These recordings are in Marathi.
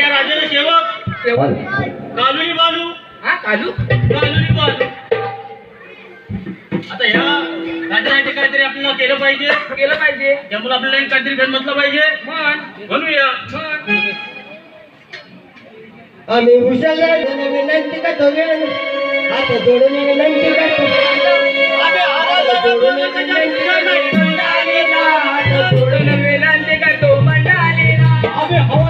या राजाचे सेवक कालुनी बालू. हा कालू? कालुनी बालू. आता ह्या राजासाठी काहीतरी आपल्याला केलं पाहिजे. केलं पाहिजे. त्यामुळे आपल्याला काहीतरी गणमतलं पाहिजे. म्हणूया. आम्ही हुशार विनंती करतो हात जोडून विनंती करतो. अबे, आवाज हात जोडून विनंती करतो. हात जोडून विनंती करतो. मंडालेला. अबे हवालदार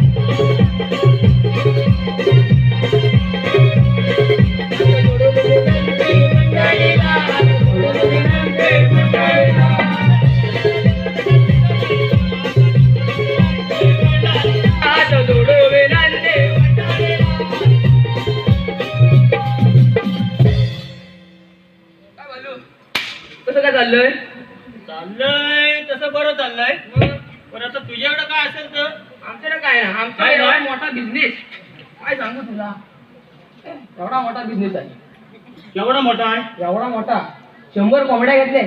शंभर कोंबड्या घेतले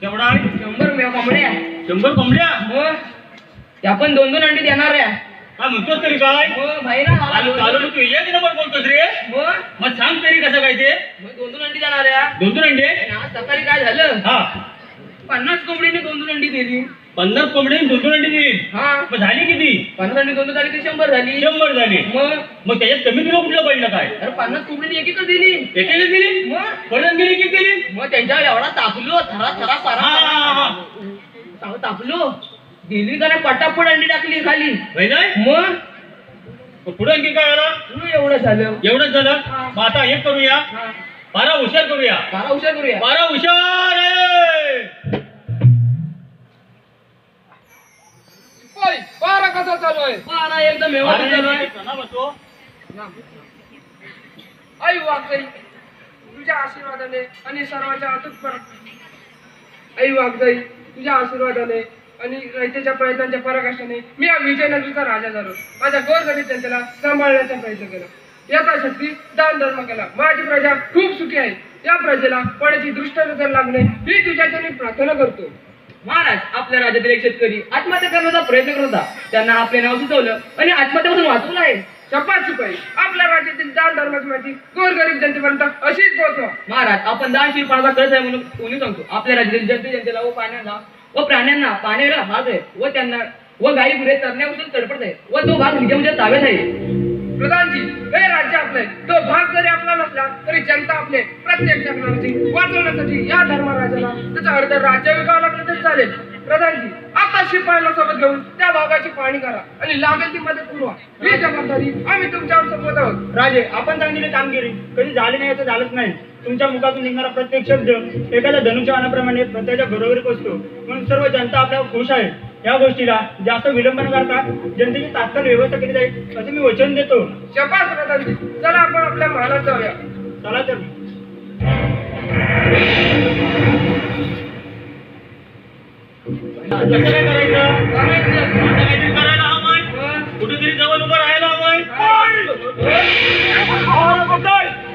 केवढा? आहे शंभर मे- कोंबड्या. शंभर कोंबड्या? मग त्या पण दोन दोन अंडी देणार आहे. काय म्हणतोस तरी काय? भाई ना तू एक नंबर बोलतोस रे. मग मग सांग तरी कसं काय ते. मग दोन दोन अंडी देणार आहे. दोन दोन अंडे? आणि आज सकाळी काय झालं? हा. पन्नास कोंबडीने दोन दोन अंडी दिली. पन्नास कोंबडे दोन दोन अंडे दिली? हा. मग झाली किती? पन्नास अंडी दोन दोन झाली की शंभर झाली. शंभर झाली. मग? मग त्याच्यात कमी तुला कुठलं पडलं काय? अरे पन्नास कोंबडीने एक एकच दिली. एकेला दिली? मग? परत गेली की दिली? मग त्यांच्यावर एवढा तापलो थरा थरा पारा हा, हा, हा. तापलो. दिली का नाही? पटापट अंडी टाकली खाली. मग? पुढे आणखी काय आला एवढं झालं. एवढंच झालं? हा. मग आता एक करूया. हा. बारा हुशार करूया. बारा हुशार करूया. बारा हुशार आहे. बारा कसा चालू आहे? बारा एकदम व्यवस्थित चालू आहे. चला बसो. आई वागजाई तुझ्या आशीर्वादाने आणि सर्वांच्या अतूट पर आई वागजाई तुझ्या आशीर्वादाने आणि रयतेच्या प्रयत्नांच्या पराकाष्ठाने मी या विजयनगरीचा राजा झालो. माझ्या गोरगरीब जनतेला सांभाळण्याचा प्रयत्न केला. यथाशक्ती दान धर्म केला. माझी प्रजा खूप सुखी आहे. या प्रजेला कोणाची दृष्ट नजर लागणे ही तुझ्याच्या मी प्रार्थना करतो. महाराज आपल्या राज्यातील एक शेतकरी आत्महत्या करण्याचा प्रयत्न करत होता. त्यांना आपले नाव सुचवलं आणि आत्महत्यापासून वाचवलं आहे. शपात शिपाई आपल्या राज्यातील दान धर्माची माहिती गोरगरीब जनतेपर्यंत अशीच पोहोचवा. महाराज आपण दान पाण्याचा कळस आहे म्हणून कोणी सांगतो. आपल्या राज्यातील जनते जनतेला व पाण्याला व प्राण्यांना पाण्याला हात आहे. व त्यांना व गाई गुरे चरण्यापासून तडपडत आहे. व तो भाग निजामाच्या ताब्यात आहे. प्रधानजी हे राज्य आपले तो भाग जरी आपला नसला तरी जनता आपले प्रत्येक जगणाची वाचवण्यासाठी या धर्मराजाला त्याचा अर्ध राज्य विकावं लागलं तरी चालेल प्रधानजी आता शिपायाला सोबत घेऊन त्या भागाची पाहणी करा आणि लागेल ती मदत पुरवा. ही जबाबदारी आम्ही तुमच्यावर सोबत आहोत. राजे आपण चांगली कामगिरी कधी झाली नाही तर झालंच नाही. तुमच्या मुखातून निघणारा प्रत्येक शब्द एखाद्या धनुच्या अनाप्रमाणे प्रत्येकाच्या घरोघरी पोचतो. म्हणून सर्व जनता आपल्यावर खुश आहे. या गोष्टीला जास्त विलंब न करता जनतेची तात्काळ व्यवस्था केली जाईल असं मी वचन देतो. शपास प्रधानजी चला आपण आपल्या महालात जाऊया. चला तर. कसं काय करायचं? आता काहीतरी करायला हवंय? कुठेतरी जवळ उभं राहायला हवंय?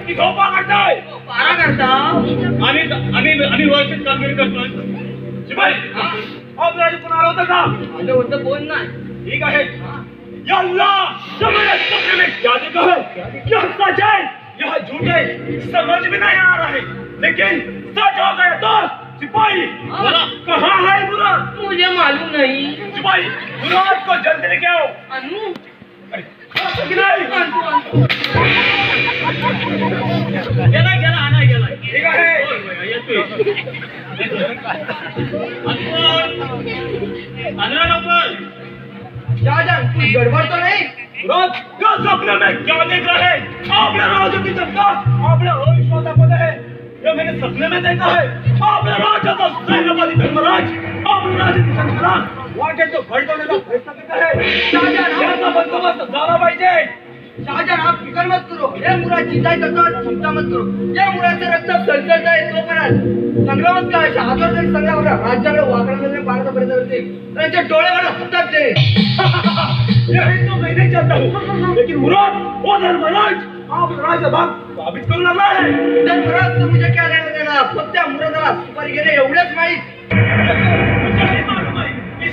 ती झोपा काढताय पारा करता आम्ही आम्ही आम्ही व्यवस्थित कामगिरी करतोय. शिपाई! आपल्या कोण आलं होतं का आलं होतं कोण नाही ठीक आहे या अल्लाह समझ सपने में क्या देखा है क्या सच है। यह झूठ है समझ में नहीं आ रहा। है लेकिन सच हो गया तो सिपाही बोला। कहाँ है मुराद मुझे मालूम नहीं। सिपाही मुराद को जल्दी लेके आओ अनु। अरे, नाही? आणतो, आणतो. कुछ गडबड तो सपने में क्या देख रहे हैं आपने राजा की जनता आपने अविश्वासापद है ये मैंने सपने में देखा है आपने राजाचा धर्मराज आपने तो प्रयत्न करत आहे बंदोबस्त झाला पाहिजे शाहजहान आप फिकर मत करो. ये मुरा चिंता करतो चिंता मत करो. या मुराचं रक्त सलसलत आहे तो पण संग्रामात काय हातावर जरी संग्राम राज्याकडे वाकडाकडे पाहण्याचा प्रयत्न करते त्यांच्या डोळ्यावर हसतात ते तो मैं चाहता हूँ लेकिन मुराद धर्मराज आप साबित करू लागला है धर्मराज मुझे क्या लेना देना फक्त मुरादाला सुपारी गेले एवढंच माहीत.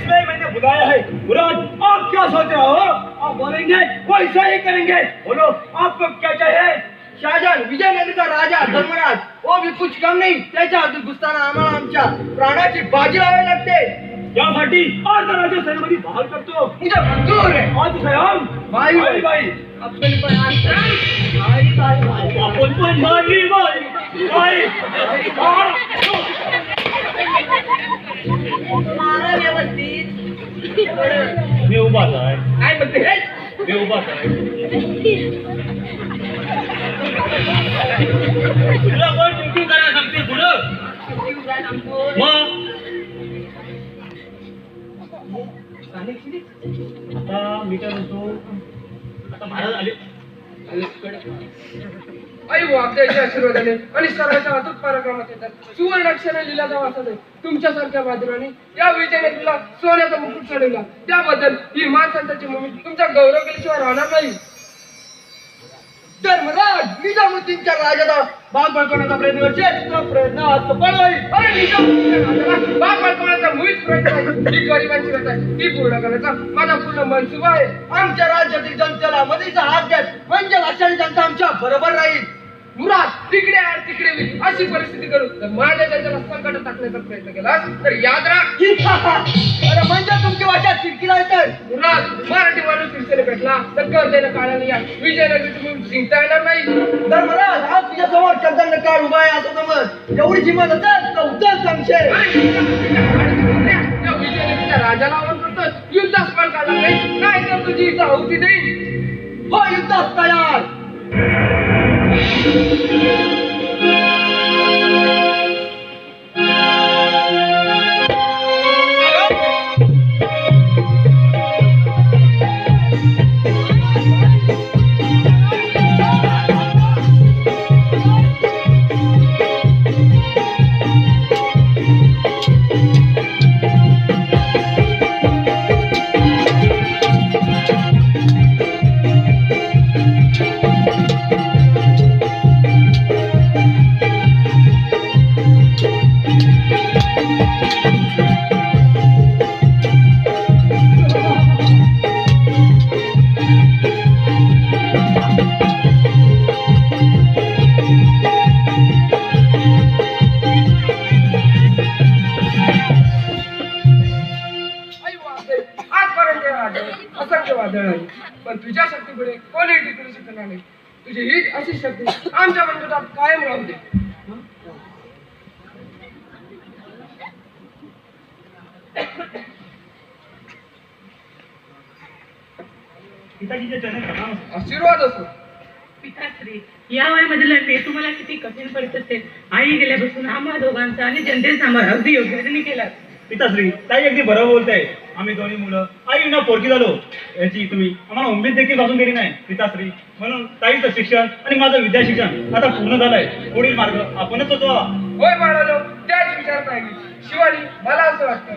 इसलिए मैंने बुलाया है। मुराद आप क्या सोच रहे हो? आप बोलेंगे वैसा ही करेंगे। बोलो आपको क्या चाहिए? शाहजहान विजयनगरचा राजा धर्मराज वो भी कुछ कम नाही। त्याच्या हातून घुसताना आम्हाला आमच्या प्राणाची बाजी लावावी लागते। यासाठी अर्धराज्य सेनेमध्ये बहाल करतो मुझे मंजूर है। आज सयाम बाई. बाई बाई आपण पण. आपण पण बाई बाई आ! मारा व्यवस्थित मी उभाच आहे. काय म्हणते? मी उभाच आहे. तुला कोण ड्युटी करायला सांगते पुढं? मग? आता मी काय म्हणतो? आता महाराज आले. आई हो, वागदाच्या आशीर्वादाने. आणि सर्वांच्या अतुट पराक्रमात येतात सुवर्ण अक्षर लिहिला वाचत तुमच्यासारख्या बाजूने या विजयनगरीला सोन्याचा मुकुट चढवला. त्याबद्दल ही मान संतांची भूमी तुमचा गौरव केल्याशिवाय राहणार नाही. धर्मराज निजामुद्दीनच्या राजाचा बाग बळकवण्याचा प्रयत्न करशील तो प्रयत्न आज सफळ होईल अरे निजामुद्दीनच्या राजाला बाग बळकवण्याचा मुळीच प्रयत्न आहे ही गरिबांची व्यथा आहे. ती पूर्ण करण्याचा माझा पूर्ण मनसुबा आहे. आमच्या राज्यातील जनतेला मदतीचा हात द्यात म्हणजे अशाने जनता आमच्या बरोबर राहील. मुराद तिकडे आड तिकडे होईल अशी परिस्थिती करू. तर माझ्या जनतेला संकटात टाकण्याचा प्रयत्न केला. तर याद राहा अरे म्हणजे तुमची वाचा चिडकीला येतं मुराद मराठी माणूस शिरसेने भेटला. तर कर देणं काळाने या. विजयनगरी तुम्ही जिंकता येणार नाही. धर्मराज आज तुझ्या समोर चंदन काळ उभा आहे असं समज. एवढी हिंमत असेल तर संशय. विजयनगरीच्या राजाला आवाहन करतो युद्धास पण काढणार नाही. नाही तर तुझी इथं आहुती देईल हो युद्धास तयार. Thank you. पिताश्री या वयामध्ये लढणे तुम्हाला किती कठीण पडत असेल. आई गेल्यापासून आम्हा दोघांचा आणि जनतेचा सांभाळ अगदी योग्य रीतीने केला. पिताश्री ताई अगदी बरोबर बोलताय. आम्ही दोन्ही मुलं आई पोरकी झालो. याची तुम्ही आम्हाला उमेद देखील भासून दिली नाही. पिताश्री म्हणून ताईचं शिक्षण आणि माझं विद्या शिक्षण आता पूर्ण झालंय. पुढील मार्ग आपणच होतो. होय बाळालो त्याच विचार पाहिजे. शिवानी मला असं वाटतं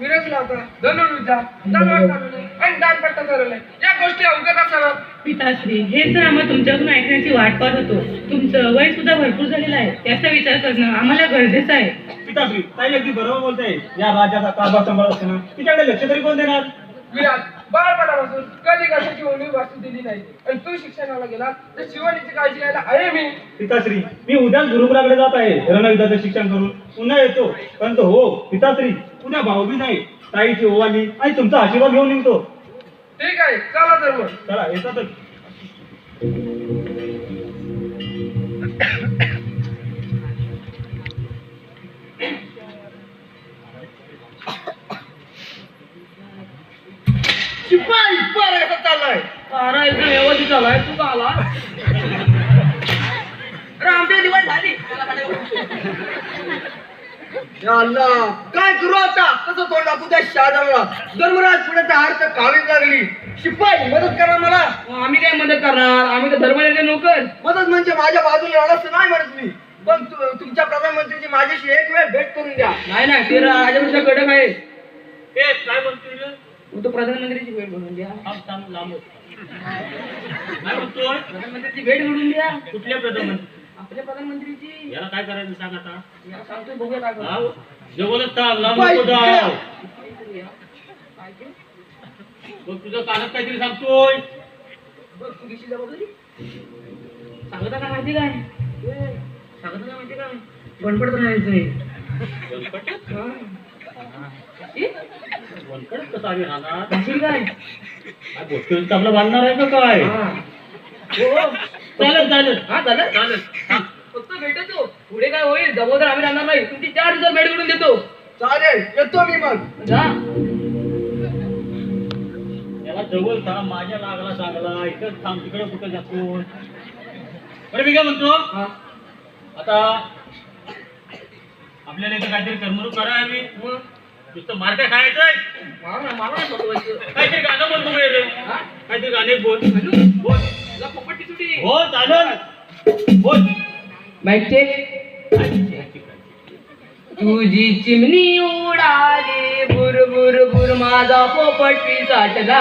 विरोध लावता धनुर्विद्या तलवार चालवणे आणि दानपट्टा चालवणे या गोष्टी अवगत असाव्यात. पिताश्री हे तर आम्हाला तुमच्याकडून ऐकण्याची वाट पाहत होतो. तुमचं वय सुद्धा भरपूर झालेलं आहे. त्याचा विचार करणं आम्हाला गरजेचं आहे. पिताश्री ताई अगदी बरोबर बोलताय. या राज्याचा कारभार सांभाळत असताना तिच्याकडे लक्ष तरी कोण देणार? विराट बाळपणापासून कधी कशाची उणीव वाचू दिली नाही. आणि तू शिक्षणाला गेला तर शिवानीची काळजी घ्यायला आहे मी. पिताश्री मी उद्या गुरुकुलाकडे जात आहे रणयुद्धाचं शिक्षण करून. पुन्हा येतो परंतु हो पिताश्री उद्या भाऊबीज आहे ताईची ओवाली आणि तुमचा आशीर्वाद घेऊन निघतो. ठीक आहे चला तर मग. चला येतातच. शिपाई पारा कसा चाललाय. पारा एकदम व्यवस्थित चाललाय. तू का आला? रामदेव दिवाळ झाली. अल्ला काय करू आता? कसं तोंड दाखवू त्या शहाजाला धर्मराज पुढे हार तर काळीच लागली. शिपाई मदत करा मला. आम्ही काय मदत करणार? आम्ही तर धर्मराजे नोकर. मदत म्हणजे माझ्या बाजूला लढाच नाही म्हणत मी. पण तु- तुमच्या प्रधानमंत्रीची माझ्याशी एक वेळ भेट करून द्या. नाही नाही ते राजापेक्षा कडक आहे. ए काय रे? मग तो प्रधानमंत्रीची भेट म्हणून द्या. थांब लांब. काय म्हणतोय प्रधानमंत्रीची भेट म्हणून द्या. कुठल्या प्रधानमंत्री? आपल्या प्रधानमंत्रीची. याला काय करायचं सांग आता? या सांगतोय बघूया काय. जवळच थांब लांब नको धाव. काहीतरी या. काय ते? तुझं कानात काहीतरी सांगतोय. बघ तू घेशील जबाबदारी सांगता काय माहिती काय? सांगता काय माहिती काय? गणपत राहायचंय हा. बांधणार आहे का काय? हा. हो. चालेल चालेल. हा चालेल हा. फक्त भेटतो पुढे काय होईल? दमोदर आम्ही राहणार नाही. तुमची चार दिवसात भेट करून देतो. चालेल. येतो मी मग. जा. जवळ थांब माझ्या लागला चांगला इथं थांब. तिकडे कुठं जातो? बरं मी काय म्हणतो. आता आपल्याला इथं काहीतरी करमणूक करा आम्ही. नुसतं मार्ग खायचंय मला ना मला नाही बघवायचं. काहीतरी गाणं बोल बघूया रे. हा? काहीतरी गाणे बोल. हॅलो? बोल. तुला पोपट सुटी हो चालेल. बोल. माईक चेक तुझी चिमणी उडाली बुर बुर बुर माझा पोपट पिसाटला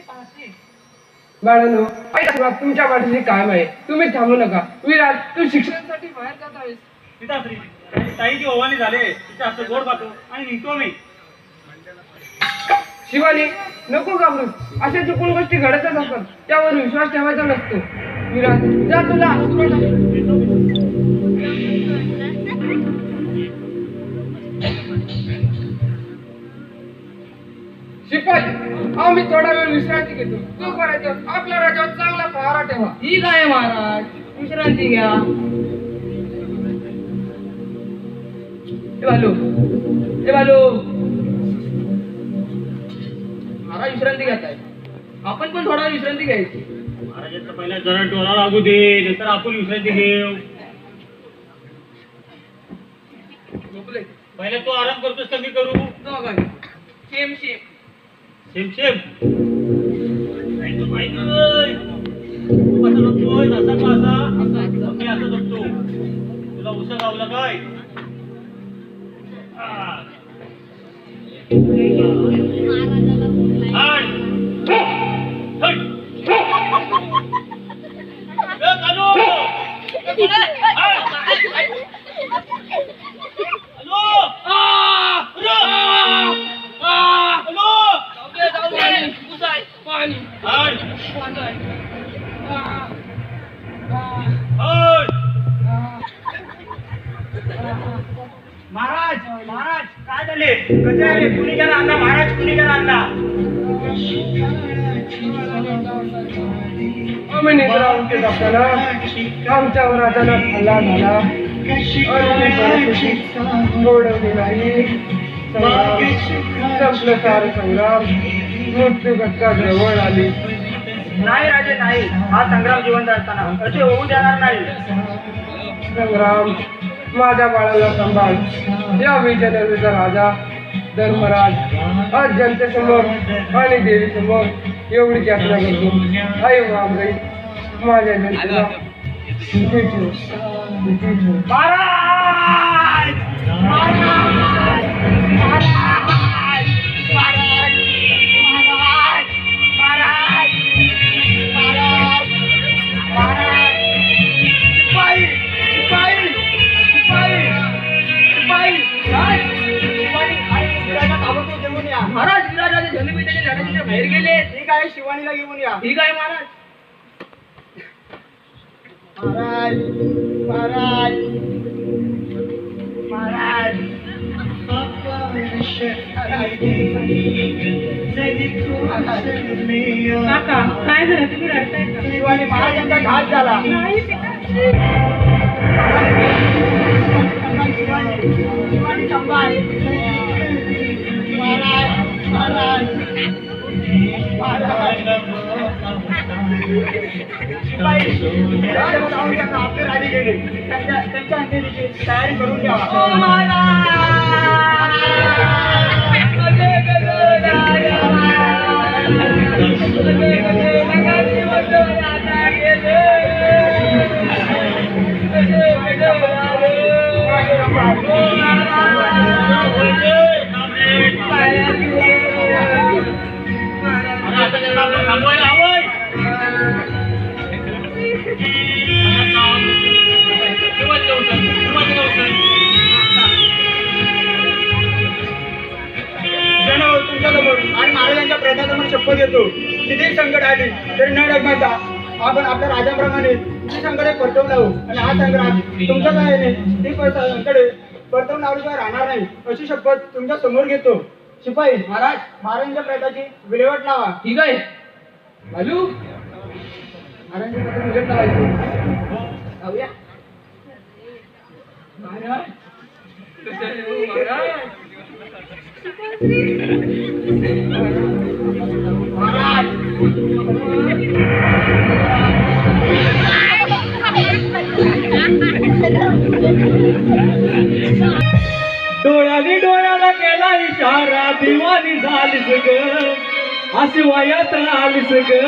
पाहते. बाळांनो बाप तुमच्या पाठीशी काम आहे. तुम्ही थांबू नका. विराट तू शिक्षणासाठी बाहेर जात आहेस. पिताश्री ओवाणी झाले. तिच्या हातात गोड पाहतो आणि निघतो मी. शिवानी नको घाबरू. अशा चुकून गोष्टी घडतच असतात. त्यावर विश्वास ठेवायचा नसतो. विराट जा तुला. शिपाई आम्ही थोडा वेळ विश्रांती घेतो. तू करायचं आपल्या राज्यावर चांगला पहारा ठेवा. ही काय महाराज? विश्रांती घ्या. बालू ए बालू. महाराज विश्रांती घेत आहे आपण पण थोडा वेळ विश्रांती घ्यायची. महाराजांचा पहिला जरा डोळा लागू दे नंतर आपण विश्रांती घेऊ. झोपले. पहिले तू आराम करतोस कमी करू? दोघांनी. सेम सेम सेम सेम ऐक तू ऐक रे. तू कसं जगतोय असा का असा मी असं जगतो तुला उसं गावलं काय हा. आण. हट. ए, कानू. आण. हॅलो. आले कुणी गेला आणला महाराज कुणी गेला आणला आम्ही निद्रावून ते डॉक्टरला आमच्यावर अचानक हल्ला झाला. सोडवली नाही. संपलं सारं संग्राम. मृत्यू घटका जवळ आली. नाही राजे नाही. हा संग्राम जिवंत असताना. असे होऊ देणार नाही. संग्राम माझ्या बाळाला सांभाळ. या विजयनगरीचा राजा. धर्मराज आज जनतेसमोर आणि देवीसमोर एवढी यात्रा करतो. आई वाघाई माझ्या जनतेला महाराज बाहेर गेले. ठीक आहे शिवानीला घेऊन या. ठीक आहे महाराज. महाराज महाराज महाराज. काका काय झालं? तुम्ही रडताय का? शिवानी महाराजांचा घात झाला. शिपाई त्यांच्यावर जाऊन त्यांना आपले राजे गेले त्यांच्या त्यांच्या अंत्येची तयारी करून द्यावा आणि महाराजांच्या प्रयत्नासमोर शपथ देतो कितीही संकट आली तरी न डगमगता आपण आपल्या राजाप्रमाणे ती संकटे परतवून लावू आणि हा संग्राम तुमच्या सहाय्याने ती संकटे परतवून लावल्याशिवाय राहणार नाही अशी शपथ तुमच्यासमोर घेतो. शिपाई महाराज महाराजांच्या प्रयत्नाची विल्हेवाट लावा. ठीक आहे. घालू महाराजांच्या प्रयत्न उलट लावायचे. लावूया महाराज. महाराज. डोळ्याने डोळ्याला केला इशारा दिवाणी झालीस ग. अशी वयात आलीस ग.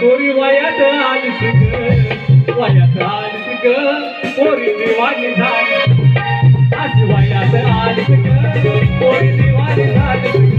कोरी वयात आलीस ग. वयात आलीस ग. कोरी दिवाणी झाली. अशी वयात आलीस ग. कोरी दिवाणी झालीस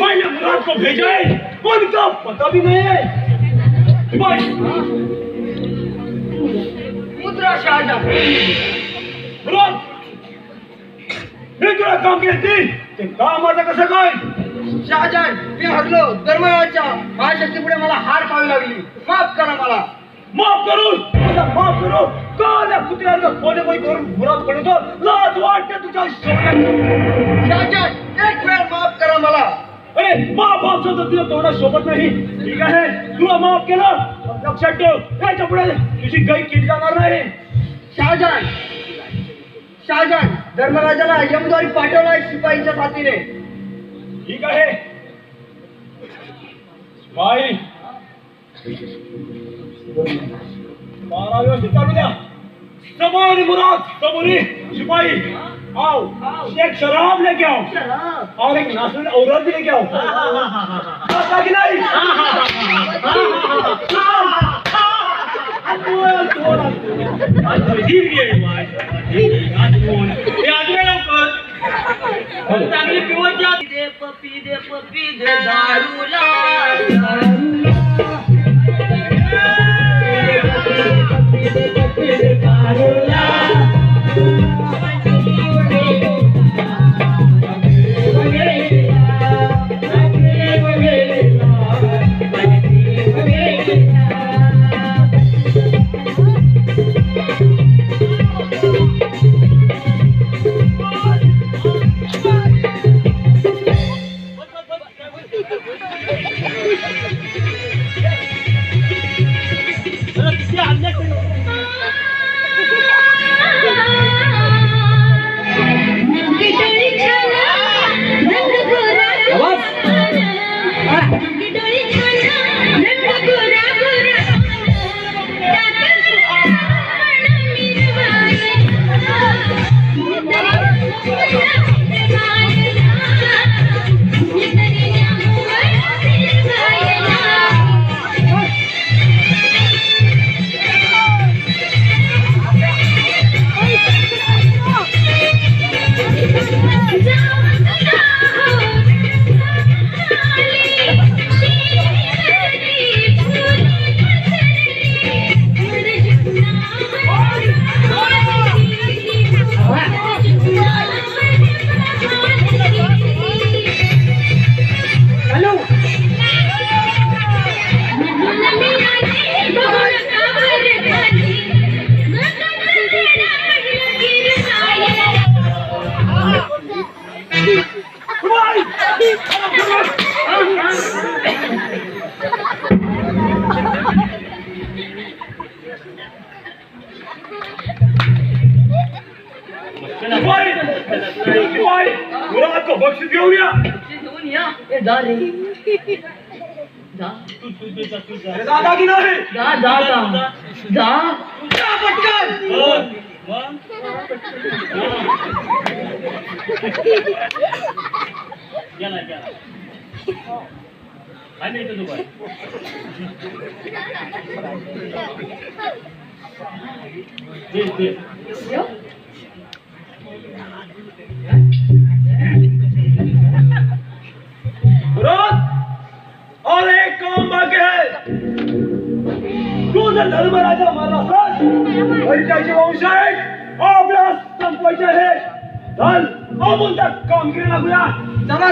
मैंने मुराद को भेजा है। कौन पता भी नहीं है। शिपाई! मुद्रा शहाजहान मुराद मी तुला काम केली ते काम आता कसं काय शहाजहान मी हरलो धर्मराजाच्या महाशक्तीपुढे मला हार पावी लागली। माफ करा मला। माफ करू. तुझा माफ करू. काल्या कुत्र्याला कोणी कोणी करून मुराद पडतो लाज वाटते तुझ्या शहाजहान एक वेळ माफ करा मला. अरे माफ माफ शब्द तुझ्या तोंडात शोभत नाही. ठीक आहे? तुला माफ केलं? लक्षात ठेव. याच्यापुढे तुझी गाई केली जाणार नाही. शहाजहान. शहाजहान धर्मराजाला यमद्वारी पाठवलाय शिपाईच्या साथीने ठीक आहे. बाई बारा व्यवस्थित चालू द्या समोर मुराद समोरी शिपाई आओ एक शराब लेके आओ और एक नासून औरत भी लेके आओ आता की नाही चांगली पिवत दे पपी दे पपी दे কারণ दादा की नाही जा पटकन मुराद और एक काम बाकी है? तू जर धर्मराजा असलास तरी त्याचे वंश आहेत आपल्याला संपवायचे आहे. चल आपण त्या कामगिरी लागूया चला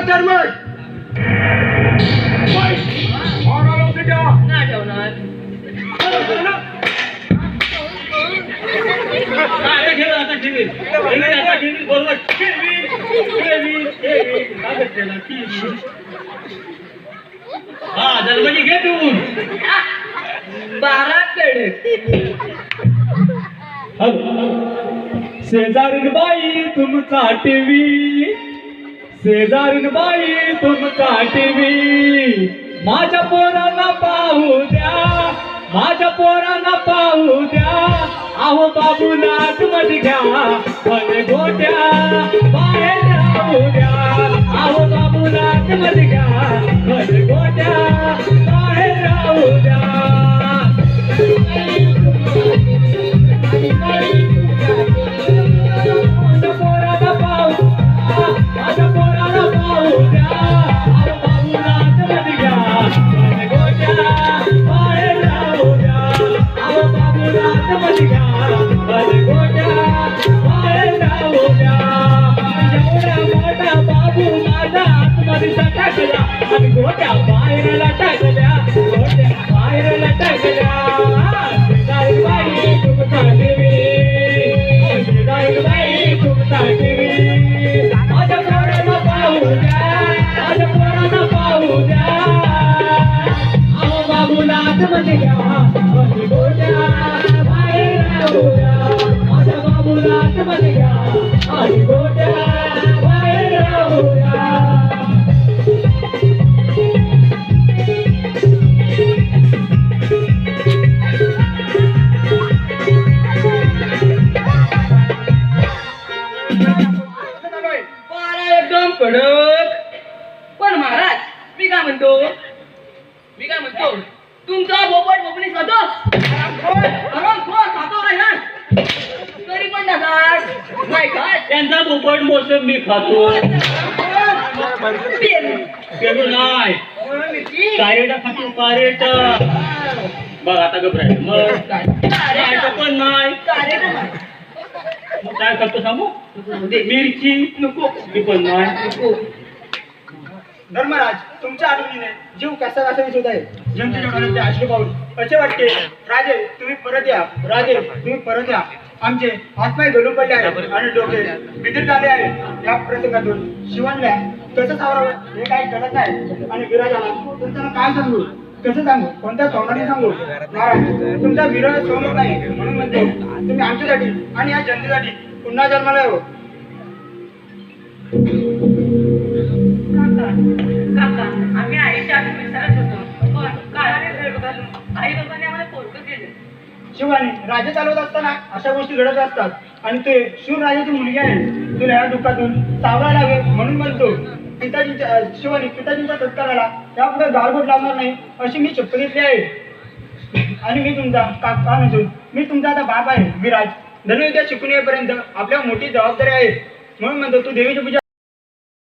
लवकर द्या. नाही ठेवणार. आता ठेव आता ठेवी. ठेवी आता ठेवी बरोबर ठेवी ठेवी ठेवी. कागद त्याला ठेवी. हा घे पिऊन. बारा शेजारीन बाई तुमचा टीव्ही. शेजारीन बाई तुमचा टीव्ही. माझ्या पोरांना पाहू द्या. माझ्या पोरांना पाहू द्या. अहो बाबूला आतमध्ये घ्या. पण गोट्या बाहेर राहू द्या. बाबूला आतमध्ये घ्या पण बाहेर राहू द्या. मिरची नको. मी पण नाही. धर्मराज तुमच्या आठवणीने जीव कसा कसा विसरत आहे? जनतेच्या डोळ्यात अश्रू पाहून. असे वाटते? राजे तुम्ही परत या. राजे तुम्ही परत या. आमचे हातपाय गळून पडले आहेत आणि डोके बिदीर झाले आहे या प्रसंगातून. शिवणल्या कसं सावरावं हे काही कळत नाही. आणि विराजाला तुमचं काय सांगू? कसं सांगू? कोणत्या तोंडाने सांगू? नारायण तुमचा विरोध सोमत नाही. म्हणून म्हणतो तुम्ही आमच्यासाठी आणि या जनतेसाठी पुन्हा जन्माला यावं. काका आम्ही आईच्या आधी विचारत होतो पण काळाने भेट घालून आई बाबांनी आम्हाला पोरकं केलं शिवानी राज्य चालवत असताना अशा गोष्टी घडत असतात. आणि ते शूर राजाची मुलगी आहे. तुला या दुःखातून सावरा लावे म्हणून म्हणतो. पिताजीच्या शिवानी पिताजींच्या सत्काराला यापुढे गारगोट लावणार नाही अशी मी शपथ घेतली आहे. आणि मी तुमचा काका नसून मी तुमचा आता बाप आहे. मी राज धनुविद्या शिकून येईपर्यंत आपल्या मोठी जबाबदारी आहे. म्हणून म्हणतो तू देवीची पूजा